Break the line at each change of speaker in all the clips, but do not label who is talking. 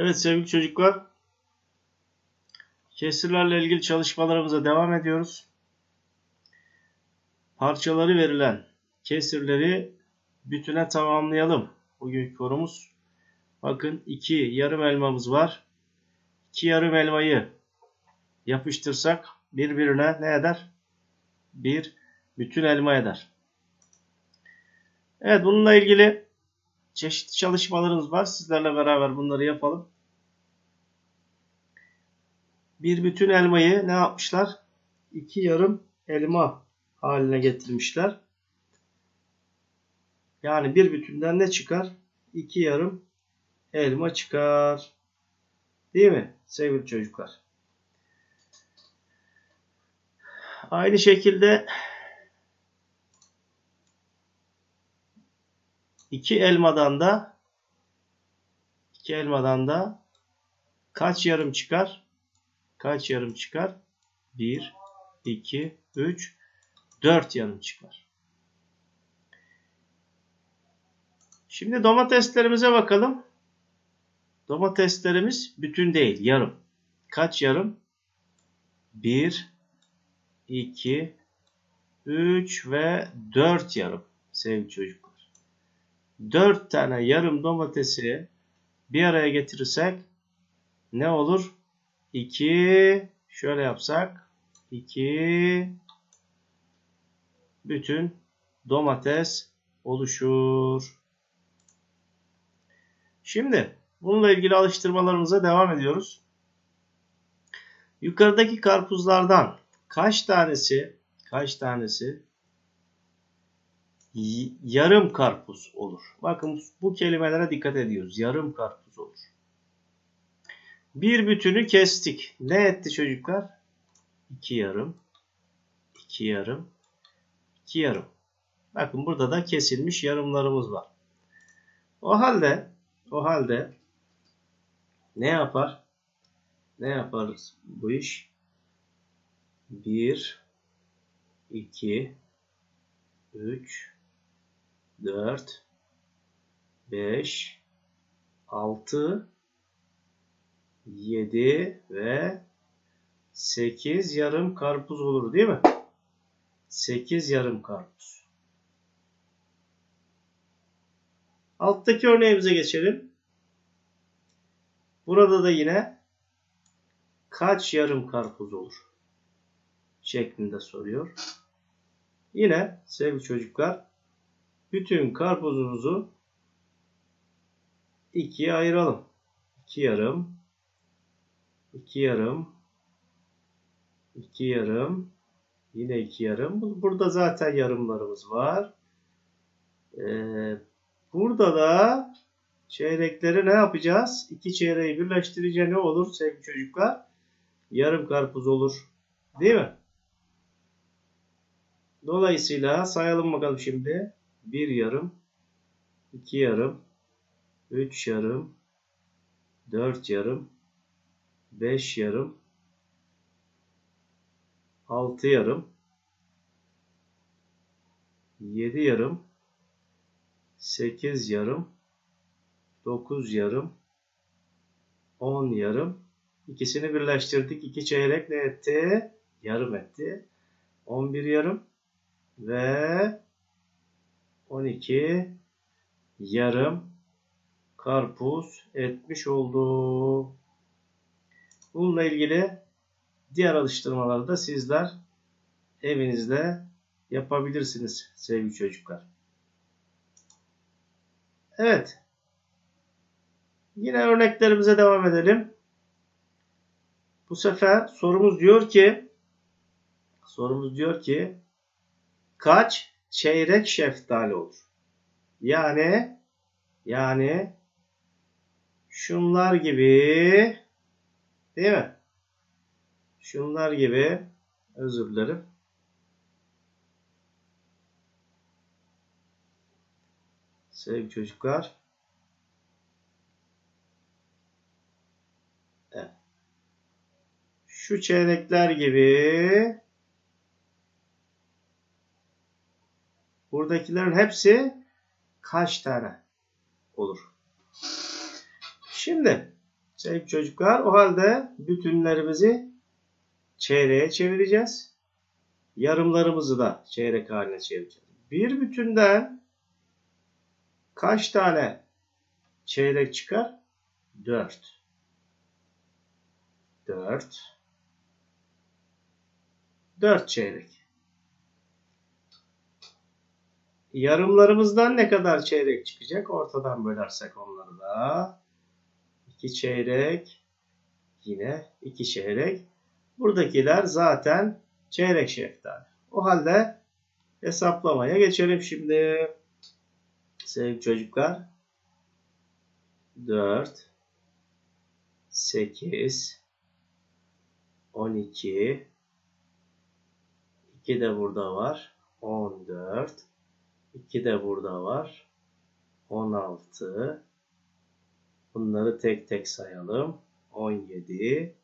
Evet sevgili çocuklar. Kesirlerle ilgili çalışmalarımıza devam ediyoruz. Parçaları verilen kesirleri bütüne tamamlayalım. Bugünkü konumuz. Bakın iki yarım elmamız var. İki yarım elmayı yapıştırsak birbirine ne eder? Bir bütün elma eder. Evet bununla ilgili çeşitli çalışmalarımız var. Sizlerle beraber bunları yapalım. Bir bütün elmayı ne yapmışlar? İki yarım elma haline getirmişler. Yani bir bütünden ne çıkar? İki yarım elma çıkar. Değil mi sevgili çocuklar? Aynı şekilde iki elmadan da iki elmadan da kaç yarım çıkar? Kaç yarım çıkar? 1, 2, 3, 4 yarım çıkar. Şimdi domateslerimize bakalım. Domateslerimiz bütün değil, yarım. Kaç yarım? 1, 2, 3 ve 4 yarım sevgili çocuklar. 4 tane yarım domatesi bir araya getirirsek ne olur? 2 şöyle yapsak 2 bütün domates oluşur. Şimdi bununla ilgili alıştırmalarımıza devam ediyoruz. Yukarıdaki karpuzlardan kaç tanesi kaç tanesi yarım karpuz olur. Bakın bu kelimelere dikkat ediyoruz. Yarım karpuz olur. Bir bütünü kestik. Ne etti çocuklar? İki yarım. iki yarım. iki yarım. Bakın burada da kesilmiş yarımlarımız var. O halde o halde ne yapar? Ne yaparız bu iş? 1 2 3 4 5 6 7 ve 8 yarım karpuz olur değil mi? 8 yarım karpuz. Alttaki örneğimize geçelim. Burada da yine kaç yarım karpuz olur? şeklinde soruyor. Yine sevgili çocuklar bütün karpuzumuzu ikiye ayıralım. 2 yarım 2 yarım 2 yarım yine 2 yarım. Burada zaten yarımlarımız var. Ee, burada da çeyrekleri ne yapacağız? İki çeyreği birleştirince ne olur sevgili çocuklar? Yarım karpuz olur. Değil mi? Dolayısıyla sayalım bakalım şimdi. 1 yarım, 2 yarım, 3 yarım, 4 yarım, 5 yarım, 6 yarım, 7 yarım, 8 yarım, 9 yarım, 10 yarım. İkisini birleştirdik. 2 çeyrek ne etti? Yarım etti. 11 yarım ve 12 yarım karpuz etmiş oldu. Bununla ilgili diğer alıştırmaları da sizler evinizde yapabilirsiniz sevgili çocuklar. Evet. Yine örneklerimize devam edelim. Bu sefer sorumuz diyor ki sorumuz diyor ki kaç çeyrek şeftali olur? Yani yani şunlar gibi değil mi? Şunlar gibi özür dilerim. Sevgili çocuklar. Evet. Şu çeyrekler gibi buradakilerin hepsi kaç tane olur? Şimdi Sevgili çocuklar o halde bütünlerimizi çeyreğe çevireceğiz. Yarımlarımızı da çeyrek haline çevireceğiz. Bir bütünden kaç tane çeyrek çıkar? 4. 4. 4 çeyrek. Yarımlarımızdan ne kadar çeyrek çıkacak? Ortadan bölersek onları da. 2 çeyrek. Yine 2 çeyrek. Buradakiler zaten çeyrek şeftali. O halde hesaplamaya geçelim şimdi. Sevgili çocuklar. 4 8 12 2 de burada var. 14 2 de burada var. 16 Bunları tek tek sayalım. 17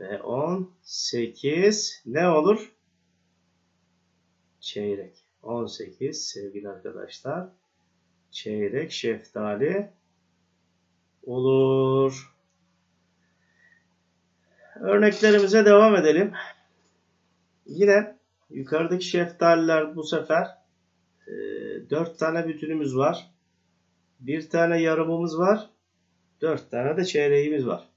ve 18 ne olur? Çeyrek. 18 sevgili arkadaşlar. Çeyrek şeftali olur. Örneklerimize devam edelim. Yine yukarıdaki şeftaliler bu sefer e, 4 tane bütünümüz var. Bir tane yarımımız var. 4 tane de çeyreğimiz var.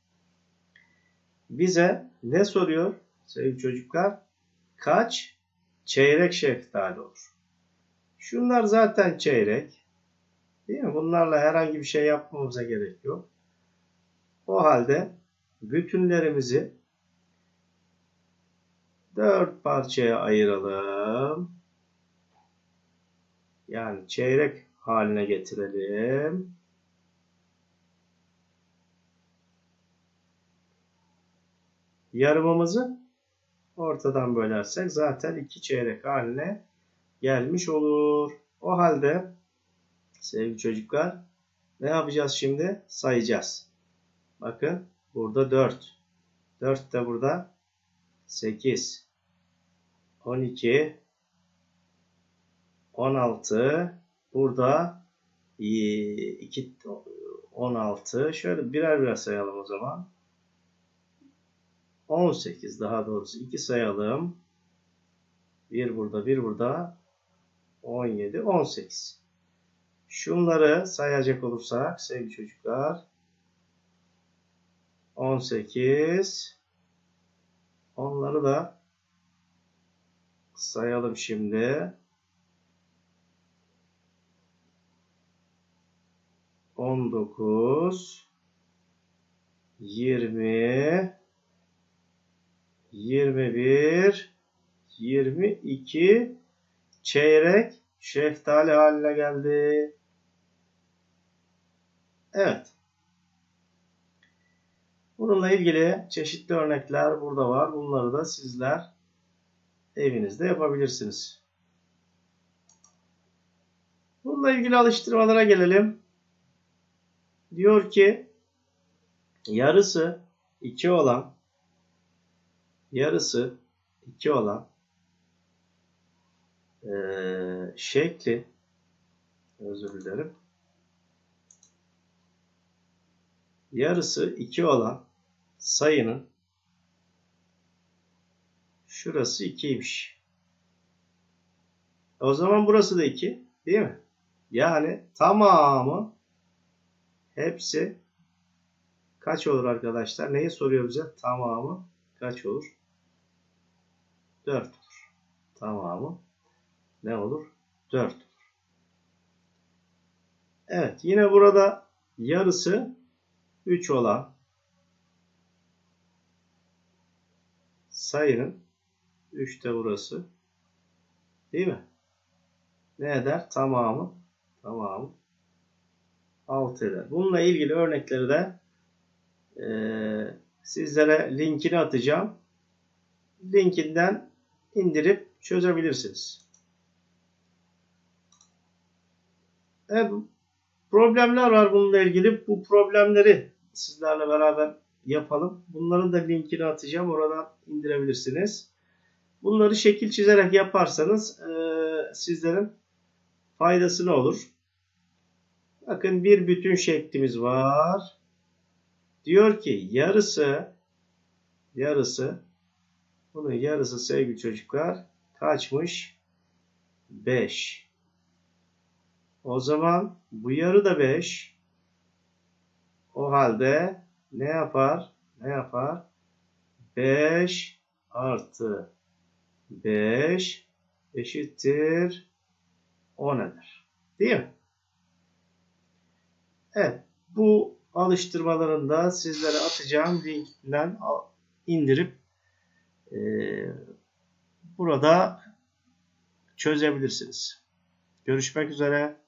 Bize ne soruyor sevgili çocuklar? Kaç çeyrek şeftali olur? Şunlar zaten çeyrek. Değil mi? Bunlarla herhangi bir şey yapmamıza gerek yok. O halde bütünlerimizi dört parçaya ayıralım. Yani çeyrek haline getirelim. Yarımımızı ortadan bölersek zaten iki çeyrek haline gelmiş olur. O halde sevgili çocuklar ne yapacağız şimdi? Sayacağız. Bakın burada 4. 4 de burada 8. 12. 16. Burada 2 16. Şöyle birer birer sayalım o zaman. 18 daha doğrusu 2 sayalım. 1 burada, 1 burada. 17, 18. Şunları sayacak olursak sevgili çocuklar 18 onları da sayalım şimdi. 19 20 21 22 çeyrek şeftali haline geldi. Evet. Bununla ilgili çeşitli örnekler burada var. Bunları da sizler evinizde yapabilirsiniz. Bununla ilgili alıştırmalara gelelim. Diyor ki yarısı 2 olan yarısı 2 olan e, şekli özür dilerim yarısı 2 olan sayının şurası 2'ymiş. O zaman burası da 2 değil mi? Yani tamamı hepsi kaç olur arkadaşlar? Neyi soruyor bize? Tamamı kaç olur? 4 olur. Tamamı ne olur? 4 olur. Evet yine burada yarısı 3 olan sayının 3 de burası değil mi? Ne eder? Tamamı tamamı 6 eder. Bununla ilgili örnekleri de e, sizlere linkini atacağım. Linkinden indirip çözebilirsiniz. Evet, problemler var bununla ilgili. Bu problemleri sizlerle beraber yapalım. Bunların da linkini atacağım. Oradan indirebilirsiniz. Bunları şekil çizerek yaparsanız e, sizlerin faydasına olur. Bakın bir bütün şeklimiz var. Diyor ki yarısı yarısı bunun yarısı sevgili çocuklar kaçmış? 5. O zaman bu yarı da 5. O halde ne yapar? Ne yapar? 5 artı 5 eşittir 10 eder. Değil mi? Evet. Bu alıştırmalarını da sizlere atacağım linkten indirip e, burada çözebilirsiniz. Görüşmek üzere.